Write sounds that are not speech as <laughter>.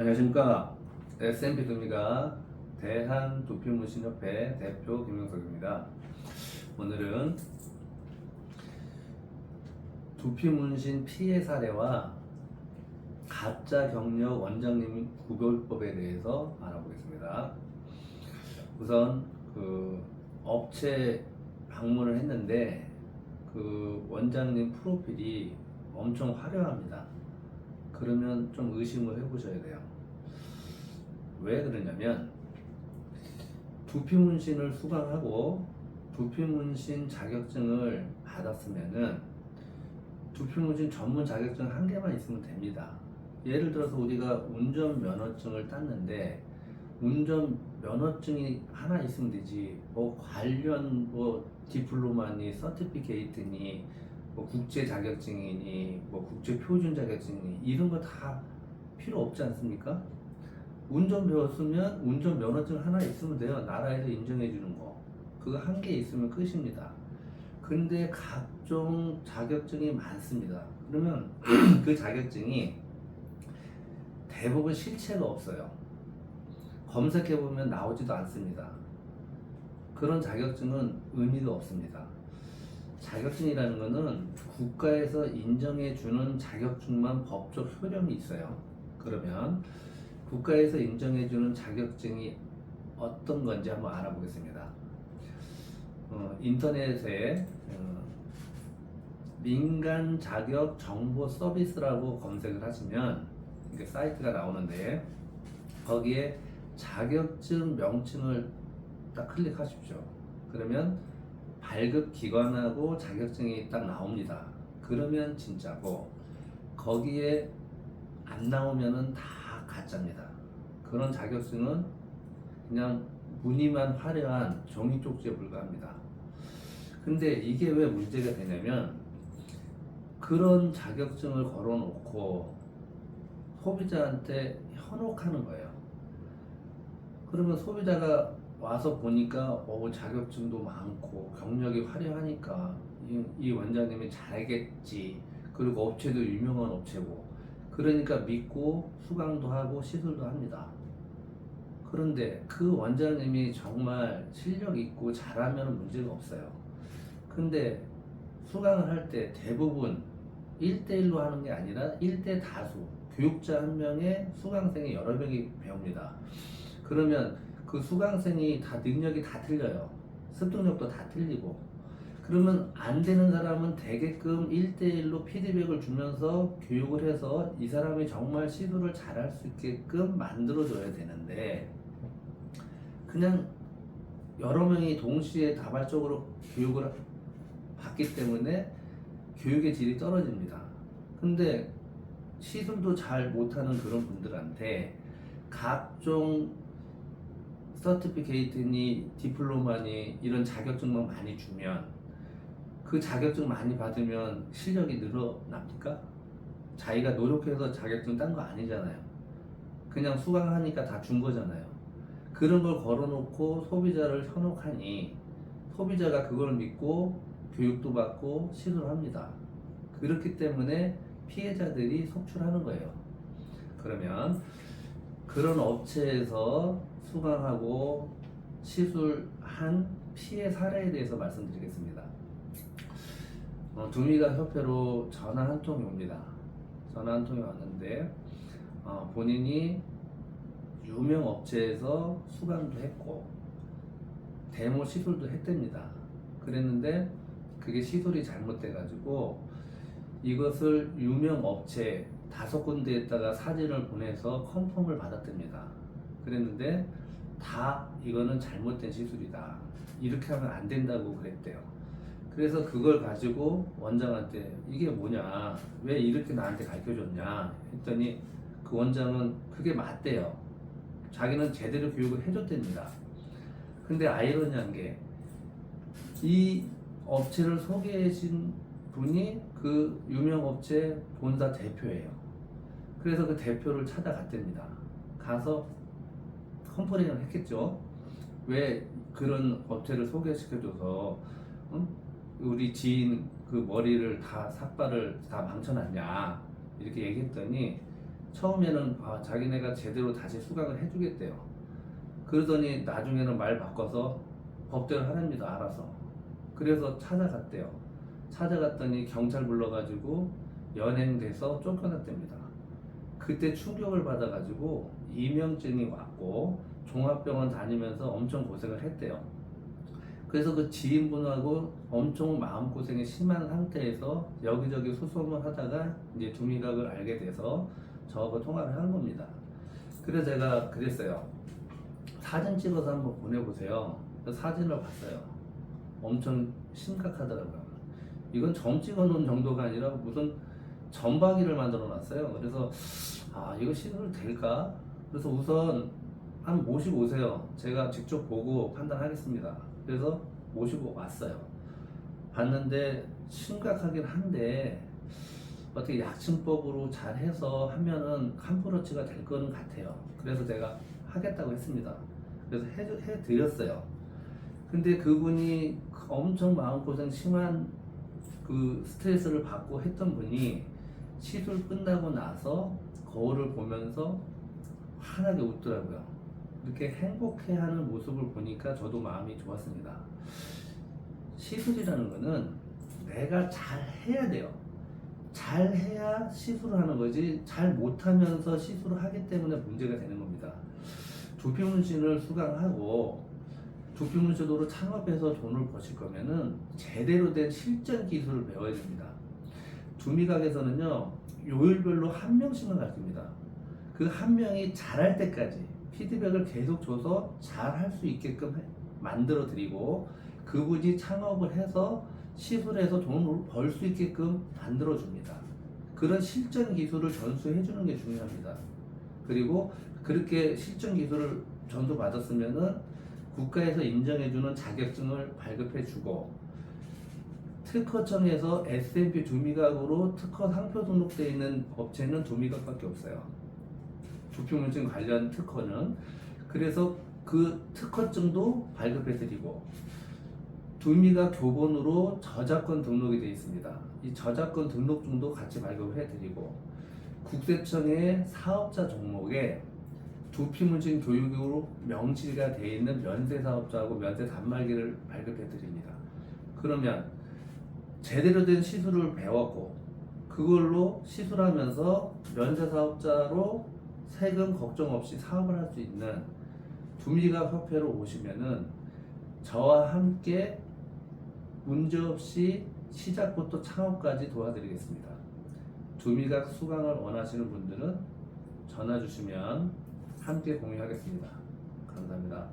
안녕하십니까 S&P 금리가 대한 도피문신협회 대표 김영석입니다. 오늘은 두피문신 피해 사례와 가짜 경력 원장님 구별법에 대해서 알아보겠습니다. 우선 그 업체 방문을 했는데 그 원장님 프로필이 엄청 화려합니다. 그러면 좀 의심을 해보셔야 돼요. 왜 그러냐면 두피 문신을 수강하고 두피 문신 자격증을 받았으면은 두피 문신 전문 자격증 한 개만 있으면 됩니다. 예를 들어서 우리가 운전 면허증을 땄는데 운전 면허증이 하나 있으면 되지 뭐 관련 뭐 디플로마니 서티피케이트니 뭐 국제 자격증이니 뭐 국제 표준 자격증이니 이런 거 다 필요 없지 않습니까? 운전 배웠으면 운전 면허증 하나 있으면 돼요. 나라에서 인정해 주는 거. 그거 한 개 있으면 끝입니다. 근데 각종 자격증이 많습니다. 그러면 <clears throat> 그 자격증이 대부분 실체가 없어요. 검색해 보면 나오지도 않습니다. 그런 자격증은 의미가 없습니다. 자격증이라는 것은 국가에서 인정해 주는 자격증만 법적 효력이 있어요. 그러면 국가에서 인정해 주는 자격증이 어떤 건지 한번 알아보겠습니다. 어, 인터넷에 어, 민간 자격 정보 서비스라고 검색을 하시면 이게 사이트가 나오는데 거기에 자격증 명칭을 딱 클릭하십시오. 그러면 발급 기관하고 자격증이 딱 나옵니다. 그러면 진짜고 거기에 안 나오면은 다 가짜입니다. 그런 자격증은 그냥 무늬만 화려한 종이 쪽지에 불과합니다. 근데 이게 왜 문제가 되냐면 그런 자격증을 걸어놓고 소비자한테 현혹하는 거예요. 그러면 소비자가 와서 보니까 어, 자격증도 많고 경력이 화려하니까 이, 이 원장님이 잘겠지. 그리고 업체도 유명한 업체고. 그러니까 믿고 수강도 하고 시술도 합니다. 그런데 그 원장님이 정말 실력 있고 잘하면 문제가 없어요. 근데 수강을 할 때 대부분 1대1로 하는 게 아니라 1대 다수. 교육자 한 명에 수강생이 여러 명이 배웁니다. 그러면 그 수강생이 다 능력이 다 틀려요. 습득력도 다 틀리고. 그러면 안 되는 사람은 대개끔 1대1로 피드백을 주면서 교육을 해서 이 사람이 정말 시도를 잘할 수 있게끔 만들어줘야 되는데, 그냥 여러 명이 동시에 다발적으로 교육을 받기 때문에 교육의 질이 떨어집니다. 근데 시술도 잘 못하는 그런 분들한테 각종 서티피케이트니 디플로마니 이런 자격증만 많이 주면 그 자격증 많이 받으면 실력이 늘어납니까? 자기가 노력해서 자격증 딴 거 아니잖아요. 그냥 수강하니까 다 준 거잖아요. 그런 걸 걸어놓고 소비자를 현혹하니 소비자가 그걸 믿고 교육도 받고 시술합니다. 그렇기 때문에 피해자들이 속출하는 거예요. 그러면 그런 업체에서 수강하고 시술한 피해 사례에 대해서 말씀드리겠습니다. 어, 두미가 협회로 전화 한 통이 옵니다. 전화 한 통이 왔는데 어, 본인이 유명 업체에서 수강도 했고 데모 시술도 했답니다. 그랬는데 그게 시술이 잘못돼가지고 이것을 유명 업체 다섯 군데에다가 사진을 보내서 컨펌을 받았답니다. 그랬는데 다 이거는 잘못된 시술이다. 이렇게 하면 안 된다고 그랬대요. 그래서 그걸 가지고 원장한테 이게 뭐냐, 왜 이렇게 나한테 가르쳐 줬냐 했더니 그 원장은 그게 맞대요. 자기는 제대로 교육을 해줬답니다. 근데 아이러니한 게 이 업체를 소개해 준 분이 그 유명 업체 본사 대표예요. 그래서 그 대표를 찾아갔답니다. 가서 컴플레인을 했겠죠. 왜 그런 업체를 소개시켜줘서 응? 우리 지인 그 머리를 다 삭발을 다 망쳐놨냐 이렇게 얘기했더니 처음에는 아, 자기네가 제대로 다시 수강을 해주겠대요. 그러더니 나중에는 말 바꿔서 법대로 하랍니다. 알아서. 그래서 찾아갔대요. 찾아갔더니 경찰 불러가지고 연행돼서 쫓겨났답니다. 그때 충격을 받아가지고 이명증이 왔고 종합병원 다니면서 엄청 고생을 했대요. 그래서 그 지인분하고 엄청 마음고생이 심한 상태에서 여기저기 소송을 하다가 이제 두미각을 알게 돼서 저하고 통화를 한 겁니다. 그래서 제가 그랬어요. 사진 찍어서 한번 보내보세요. 사진을 봤어요. 엄청 심각하더라고요. 이건 점 찍어 놓은 정도가 아니라 무슨 점박이를 만들어 놨어요. 그래서 아 이거 시술 될까? 그래서 우선 한 모시고 오세요. 제가 직접 보고 판단하겠습니다. 그래서 모시고 왔어요. 봤는데 심각하긴 한데 어떻게 약침법으로 잘 해서 하면은 캄프로치가 될 거는 같아요. 그래서 제가 하겠다고 했습니다. 그래서 해, 해드렸어요. 근데 그분이 엄청 마음고생 심한 그 스트레스를 받고 했던 분이 시술 끝나고 나서 거울을 보면서 환하게 웃더라고요. 이렇게 행복해하는 모습을 보니까 저도 마음이 좋았습니다. 시술이라는 거는 내가 잘 해야 돼요. 잘 해야 시술을 하는 거지 잘 못하면서 시술을 하기 때문에 문제가 되는 겁니다. 두피문신을 수강하고 두피문신으로 창업해서 돈을 버실 거면은 제대로 된 실전 기술을 배워야 됩니다. 두미각에서는요 요일별로 한 명씩만 가르칩니다. 그 한 명이 잘할 때까지 피드백을 계속 줘서 잘할 수 있게끔 해- 만들어 드리고 그분이 창업을 해서 시술해서 돈을 벌 수 있게끔 만들어 줍니다. 그런 실전 기술을 전수해 주는 게 중요합니다. 그리고 그렇게 실전 기술을 전수 받았으면은 국가에서 인정해 주는 자격증을 발급해 주고 특허청에서 S&P 두미각으로 특허 상표 등록되어 있는 업체는 두미각밖에 없어요. 두피문신 관련 특허는 그래서 그 특허증도 발급해 드리고 두미가 교본으로 저작권 등록이 되어 있습니다. 이 저작권 등록증도 같이 발급해 드리고 국세청의 사업자 종목에 두피문신 교육으로 명시가 되어 있는 면세 사업자하고 면세 단말기를 발급해 드립니다. 그러면 제대로 된 시술을 배웠고 그걸로 시술하면서 면세 사업자로 세금 걱정 없이 사업을 할 수 있는 두미각 협회로 오시면은 저와 함께 문제없이 시작부터 창업까지 도와드리겠습니다. 두미각 수강을 원하시는 분들은 전화 주시면 함께 공유하겠습니다. 감사합니다.